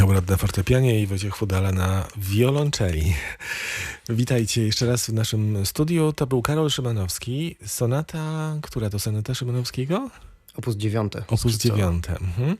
Michał Rad na fortepianie i Wojciech Fudala na wiolonczeli. Witajcie jeszcze raz w naszym studiu. To był Karol Szymanowski. Sonata, która to sonata Szymanowskiego? Opus dziewiąte. Opus dziewiąte. Mhm.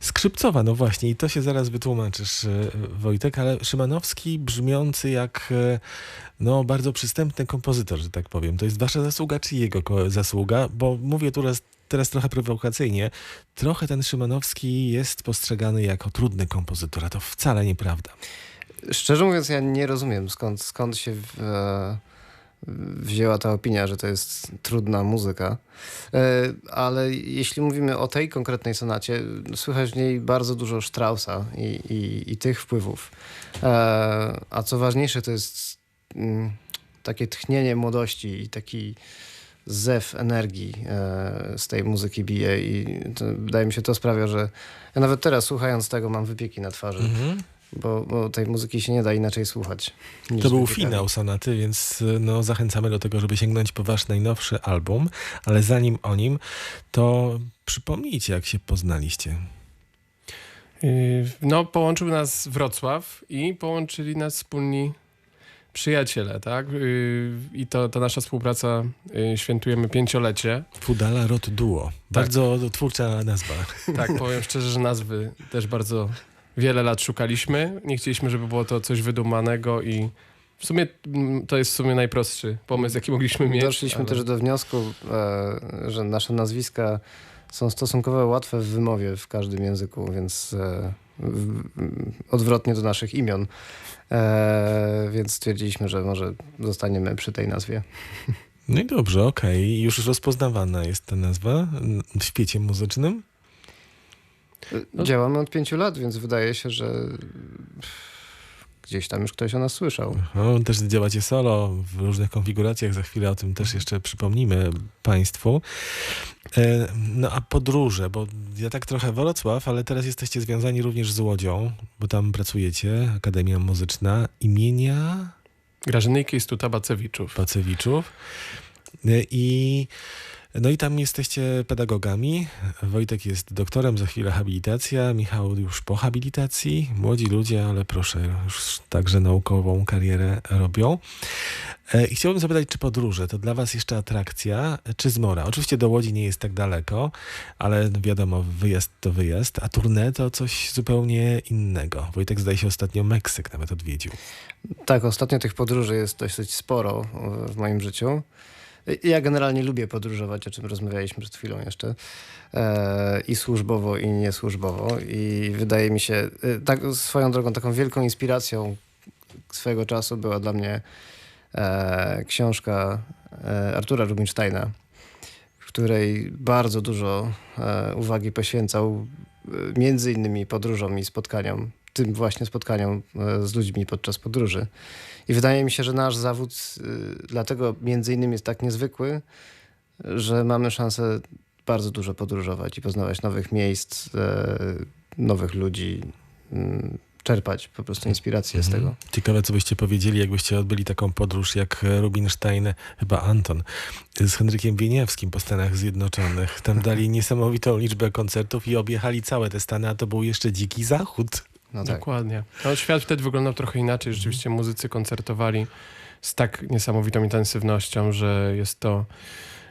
Skrzypcowa, no właśnie, i to się zaraz wytłumaczysz, e, Wojtek, ale Szymanowski brzmiący jak e, no, bardzo przystępny kompozytor, że tak powiem. To jest wasza zasługa, czy jego zasługa? Bo mówię tu raz, teraz trochę prowokacyjnie. Trochę ten Szymanowski jest postrzegany jako trudny kompozytor, a to wcale nieprawda. Szczerze mówiąc, ja nie rozumiem skąd, skąd się w, e, wzięła ta opinia, że to jest trudna muzyka. E, ale jeśli mówimy o tej konkretnej sonacie, słychać w niej bardzo dużo Straussa i, i, i tych wpływów. E, a co ważniejsze, to jest mm, takie tchnienie młodości i taki zew energii e, z tej muzyki bije i to, wydaje mi się to sprawia, że ja nawet teraz słuchając tego mam wypieki na twarzy, Mhm. bo, bo tej muzyki się nie da inaczej słuchać. To był finał sonaty, więc y, no, zachęcamy do tego, żeby sięgnąć po wasz najnowszy album, ale zanim o nim, to przypomnijcie, jak się poznaliście. Yy, No, połączył nas Wrocław i połączyli nas wspólni przyjaciele, tak? Yy, I to, ta nasza współpraca yy, świętujemy pięciolecie. Fudala Rot Duo. Bardzo twórcza nazwa. Tak, powiem szczerze, że nazwy też bardzo wiele lat szukaliśmy. Nie chcieliśmy, żeby było to coś wydumanego i w sumie mm, to jest w sumie najprostszy pomysł, jaki mogliśmy mieć. Doszliśmy ale- też do wniosku, e, że nasze nazwiska są stosunkowo łatwe w wymowie w każdym języku, więc e, odwrotnie do naszych imion. E, więc stwierdziliśmy, że może zostaniemy przy tej nazwie. No i dobrze, okej. Już rozpoznawana jest ta nazwa w świecie muzycznym. No- Działamy od pięciu lat, więc wydaje się, że gdzieś tam już ktoś o nas słyszał. No, też działacie solo w różnych konfiguracjach, za chwilę o tym też jeszcze przypomnimy Państwu. E, No a podróże, bo ja tak trochę Wrocław, ale teraz jesteście związani również z Łodzią, bo tam pracujecie, Akademia Muzyczna imienia Grażyny Kistuta Bacewiczów. E, I no i tam jesteście pedagogami. Wojtek jest doktorem, za chwilę habilitacja. Michał już po habilitacji. Młodzi ludzie, ale proszę, już także naukową karierę robią. E, I chciałbym zapytać, czy podróże to dla was jeszcze atrakcja, czy zmora? Oczywiście do Łodzi nie jest tak daleko, ale wiadomo, wyjazd to wyjazd, a tournée to coś zupełnie innego. Wojtek zdaje się ostatnio Meksyk nawet odwiedził. Tak, ostatnio tych podróży jest dosyć sporo w moim życiu. Ja generalnie lubię podróżować, o czym rozmawialiśmy przed chwilą jeszcze. E, I służbowo, i niesłużbowo. I wydaje mi się, e, tak swoją drogą, taką wielką inspiracją swego czasu była dla mnie e, książka Artura Rubinsteina, w której bardzo dużo uwagi poświęcał między innymi podróżom i spotkaniom, tym właśnie spotkaniom e, z ludźmi podczas podróży. I wydaje mi się, że nasz zawód y, dlatego między innymi jest tak niezwykły, że mamy szansę bardzo dużo podróżować i poznawać nowych miejsc, e, nowych ludzi, czerpać po prostu inspirację z Mhm. tego. Ciekawe, co byście powiedzieli, jakbyście odbyli taką podróż jak Rubinstein, chyba Anton, z Henrykiem Wieniawskim po Stanach Zjednoczonych. Tam dali niesamowitą liczbę koncertów i objechali całe te Stany, a to był jeszcze dziki zachód. No tak. Dokładnie. No, świat wtedy wyglądał trochę inaczej. Rzeczywiście muzycy koncertowali z tak niesamowitą intensywnością, że jest to,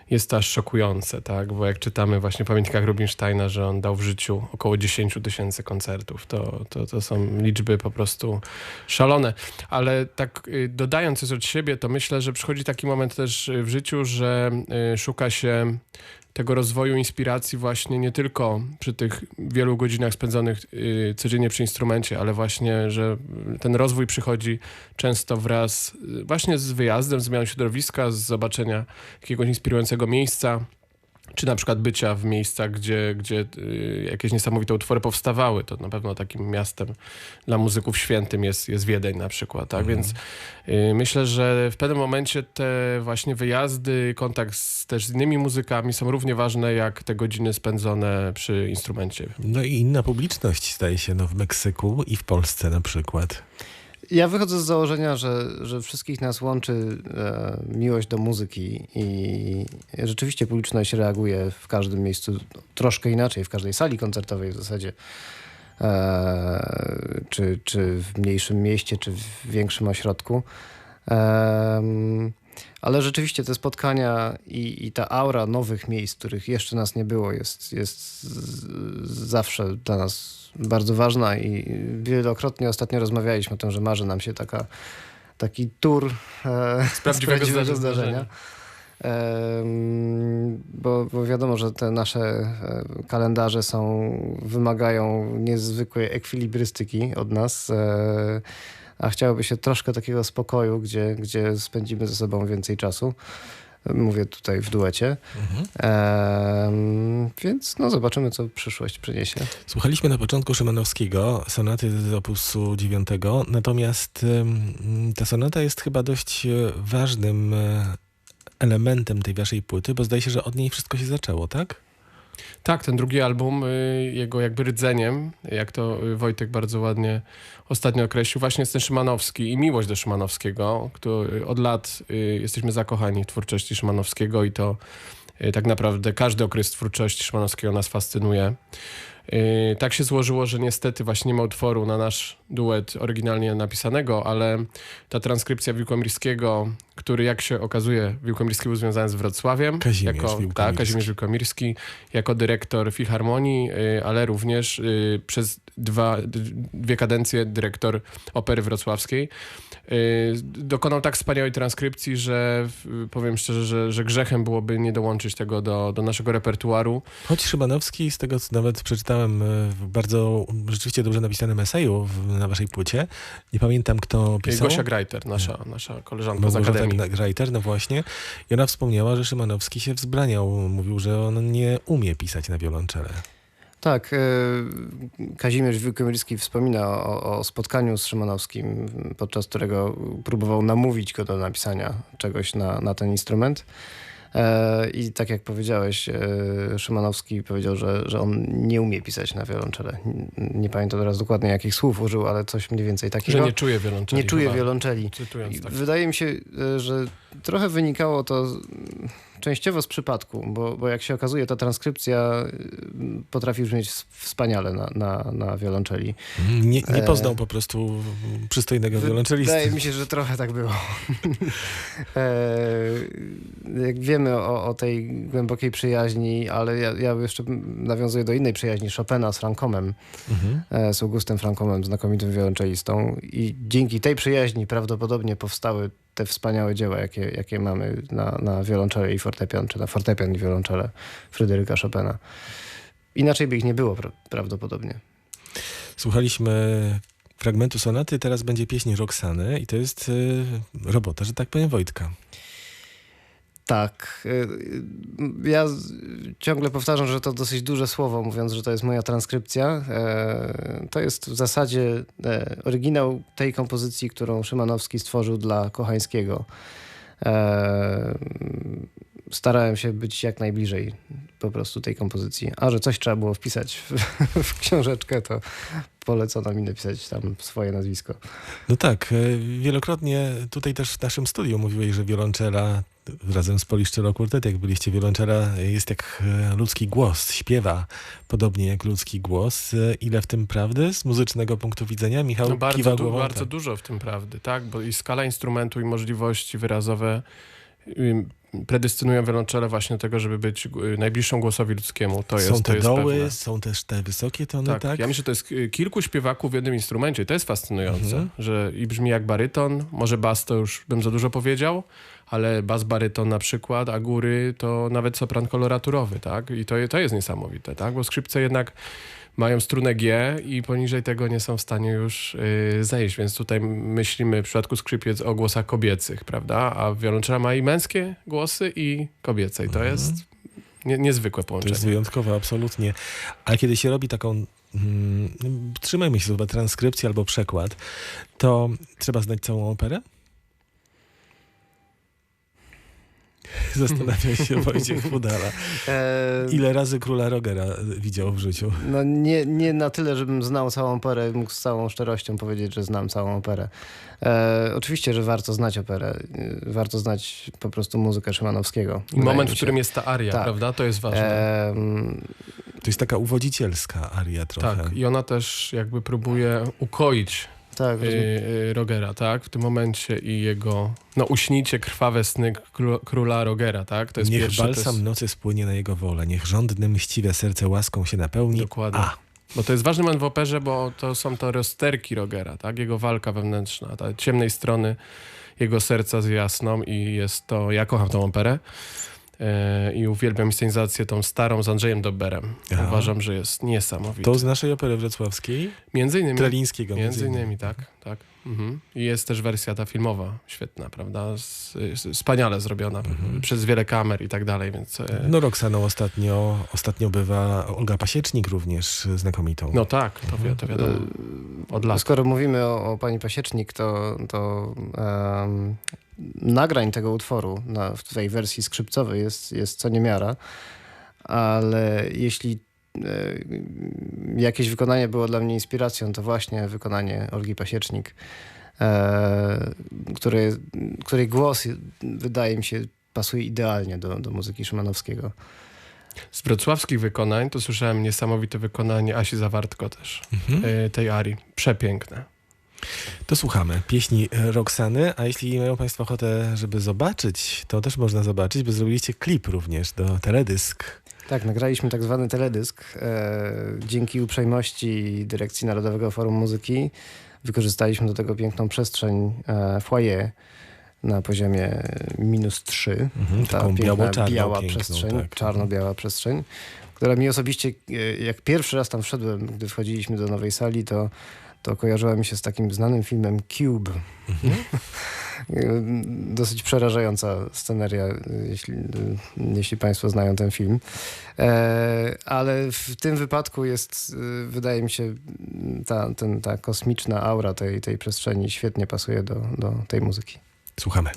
jest to aż szokujące, tak? Bo jak czytamy właśnie w pamiętnikach Rubinsteina, że on dał w życiu około 10 tysięcy koncertów, to, to, to są liczby po prostu szalone. Ale tak y, dodając coś od siebie, to myślę, że przychodzi taki moment też w życiu, że y, szuka się tego rozwoju inspiracji właśnie nie tylko przy tych wielu godzinach spędzonych y, codziennie przy instrumencie, ale właśnie, że ten rozwój przychodzi często wraz y, właśnie z wyjazdem, zmianą środowiska, z zobaczenia jakiegoś inspirującego miejsca, czy na przykład bycia w miejscach, gdzie, gdzie y, jakieś niesamowite utwory powstawały. To na pewno takim miastem dla muzyków świętym jest, jest Wiedeń na przykład, tak? Więc y, myślę, że w pewnym momencie te właśnie wyjazdy, kontakt z, też z innymi muzykami są równie ważne jak te godziny spędzone przy instrumencie. No i inna publiczność staje się no, w Meksyku i w Polsce na przykład. Ja wychodzę z założenia, że, że wszystkich nas łączy e, miłość do muzyki i rzeczywiście publiczność reaguje w każdym miejscu troszkę inaczej, w każdej sali koncertowej w zasadzie e, czy, czy w mniejszym mieście, czy w większym ośrodku. Em, ale rzeczywiście te spotkania i, i ta aura nowych miejsc, których jeszcze nas nie było, jest, jest zawsze dla nas bardzo ważna i wielokrotnie ostatnio rozmawialiśmy o tym, że marzy nam się taka, taki tour e, z prawdziwego prawdziwego zdarzenia. Bo, bo wiadomo, że te nasze e, kalendarze są, wymagają niezwykłej ekwilibrystyki od nas, e, a chciałoby się troszkę takiego spokoju, gdzie, gdzie spędzimy ze sobą więcej czasu. Mówię tutaj w duecie. Mhm. Em, więc no zobaczymy, co przyszłość przyniesie. Słuchaliśmy na początku Szymanowskiego, sonaty z opusu 9, natomiast ta sonata jest chyba dość e, ważnym e, elementem tej waszej płyty, bo zdaje się, że od niej wszystko się zaczęło, tak? Tak, ten drugi album, y, jego jakby rdzeniem, jak to y, Wojtek bardzo ładnie ostatnio określił, właśnie jest ten Szymanowski i miłość do Szymanowskiego, który od lat y, jesteśmy zakochani w twórczości Szymanowskiego i to tak naprawdę każdy okres twórczości Szymanowskiego nas fascynuje. Y, Tak się złożyło, że niestety właśnie nie ma utworu na nasz duet oryginalnie napisanego, ale ta transkrypcja Wilkomirskiego, który jak się okazuje, Wilkomirski był związany z Wrocławiem. Kazimierz jako, Wilkomirski. Tak, Kazimierz Wilkomirski jako dyrektor Filharmonii, y, ale również y, przez dwa, dwie kadencje dyrektor Opery Wrocławskiej. Dokonał tak wspaniałej transkrypcji, że powiem szczerze, że, że grzechem byłoby nie dołączyć tego do, do naszego repertuaru. Choć Szymanowski, z tego co nawet przeczytałem e, w bardzo rzeczywiście dobrze napisanym eseju w, na waszej płycie, nie pamiętam kto pisał. Gosia Greiter, nasza, nasza koleżanka z Małgorzata Akademii. Gna- Greiter, no właśnie. I ona wspomniała, że Szymanowski się wzbraniał. Mówił, że on nie umie pisać na wiolonczele. Tak, e, Kazimierz Wilkomirski wspomina o, o spotkaniu z Szymanowskim, podczas którego próbował namówić go do napisania czegoś na, na ten instrument. E, I tak jak powiedziałeś, e, Szymanowski powiedział, że, że on nie umie pisać na wiolonczele. Nie pamiętam teraz dokładnie jakich słów użył, ale coś mniej więcej takiego. Że nie czuje wiolonczeli. nie czuje wiolonczeli. Cytując tak. Wydaje mi się, e, że trochę wynikało to częściowo z przypadku, bo, bo jak się okazuje, ta transkrypcja potrafi brzmieć wspaniale na, na, na wiolonczeli. Nie, nie E. poznał po prostu przystojnego wiolonczelisty. Wydaje mi się, że trochę tak było. e, jak wiemy o, o tej głębokiej przyjaźni, ale ja, ja jeszcze nawiązuję do innej przyjaźni Chopina z Frankomem, Mhm. e, z Augustem Frankomem, znakomitym wiolonczelistą i dzięki tej przyjaźni prawdopodobnie powstały te wspaniałe dzieła, jakie, jakie mamy na, na wiolonczele i fortepian, czy na fortepian i wiolonczele Fryderyka Chopina. Inaczej by ich nie było pra- prawdopodobnie. Słuchaliśmy fragmentu sonaty, teraz będzie pieśń Roxany i to jest y, robota, że tak powiem, Wojtka. Tak. y, y, Ja ciągle powtarzam, że to dosyć duże słowo, mówiąc, że to jest moja transkrypcja. E, To jest w zasadzie e, oryginał tej kompozycji, którą Szymanowski stworzył dla Kochańskiego. E, Starałem się być jak najbliżej po prostu tej kompozycji. A że coś trzeba było wpisać w, w książeczkę, to polecono mi napisać tam swoje nazwisko. No tak, wielokrotnie tutaj też w naszym studiu mówiłeś, że wiolonczela razem z Poliszczelo Quartet, jak byliście wiolonczela, jest jak e, ludzki głos, śpiewa podobnie jak ludzki głos. E, Ile w tym prawdy z muzycznego punktu widzenia? Michał No bardzo, kiwa du- głową. bardzo tak. dużo w tym prawdy, tak? Bo i skala instrumentu, i możliwości wyrazowe predestynują wiolonczele właśnie do tego, żeby być y, najbliższą głosowi ludzkiemu. To jest, są to te jest doły, pewne. są też te wysokie tony, Tak, tak? ja myślę, że to jest kilku śpiewaków w jednym instrumencie. To jest fascynujące, Mhm. że i brzmi jak baryton. Może bas to już bym za dużo powiedział, ale bas baryton na przykład, a góry to nawet sopran koloraturowy, tak? I to, to jest niesamowite, tak? Bo skrzypce jednak mają strunę G i poniżej tego nie są w stanie już y, zejść, więc tutaj myślimy w przypadku skrzypiec o głosach kobiecych, prawda? A wiolonczela ma i męskie głosy i kobiece i to Mhm. jest nie, niezwykłe To połączenie. jest wyjątkowe, absolutnie. Ale kiedy się robi taką, mm, trzymajmy się chyba transkrypcję albo przekład, to trzeba znać całą operę? Zastanawia się Wojciech Fudala. E, Ile razy króla Rogera widział w życiu? No nie, nie na tyle, żebym znał całą operę, mógł z całą szczerością powiedzieć, że znam całą operę. E, oczywiście, że warto znać operę. E, Warto znać po prostu muzykę Szymanowskiego. I moment, w którym jest ta aria, Tak. prawda? To jest ważne. E, To jest taka uwodzicielska aria trochę. tak, i ona też jakby próbuje ukoić tak, y, y, Rogera, tak? W tym momencie i jego, no uśnijcie krwawe sny kró- króla Rogera, tak? To jest Niech pierwsze, balsam to jest, nocy spłynie na jego wolę, niech żądne mściwe serce łaską się napełni. Dokładnie. A, Bo to jest ważny moment w operze, bo to są to rozterki Rogera, tak? Jego walka wewnętrzna, ta ciemnej strony jego serca z jasną i jest to, ja kocham tą operę i uwielbiam scenizację tą starą z Andrzejem Dobberem. Aha. Uważam, że jest niesamowita. to z naszej opery wrocławskiej, Między innymi, Trelińskiego między innymi, tak, tak. Mhm. I jest też wersja ta filmowa, świetna, prawda? Z, z, wspaniale zrobiona Mhm. przez wiele kamer i tak dalej, więc... e, No Roxaną ostatnio, ostatnio bywa Olga Pasiecznik również znakomitą. No tak, to, wi- to wiadomo. Od lat. Skoro mówimy o, o pani Pasiecznik, to, to em, nagrań tego utworu na, w tej wersji skrzypcowej jest, jest co niemiara, ale jeśli e, jakieś wykonanie było dla mnie inspiracją, to właśnie wykonanie Olgi Pasiecznik, e, które, której głos wydaje mi się pasuje idealnie do, do muzyki Szymanowskiego. Z wrocławskich wykonań to słyszałem niesamowite wykonanie Asi Zawartko też, Mhm. e, tej arii. Przepiękne. To słuchamy pieśni Roxany, a jeśli mają Państwo ochotę, żeby zobaczyć, to też można zobaczyć, bo zrobiliście klip również do teledysk. Tak, nagraliśmy tak zwany teledysk. E, dzięki uprzejmości Dyrekcji Narodowego Forum Muzyki wykorzystaliśmy do tego piękną przestrzeń e, foyer na poziomie minus 3. Mhm, Ta taką piękna, biało-czarną, biała piękną, przestrzeń, tak. czarno-biała przestrzeń, która mi osobiście, e, jak pierwszy raz tam wszedłem, gdy wchodziliśmy do nowej sali, to, to kojarzyła mi się z takim znanym filmem Cube. Mhm. Dosyć przerażająca sceneria, jeśli, jeśli Państwo znają ten film. E, ale w tym wypadku jest, e, wydaje mi się, ta, ten, ta kosmiczna aura tej, tej przestrzeni świetnie pasuje do, do tej muzyki. Słuchamy.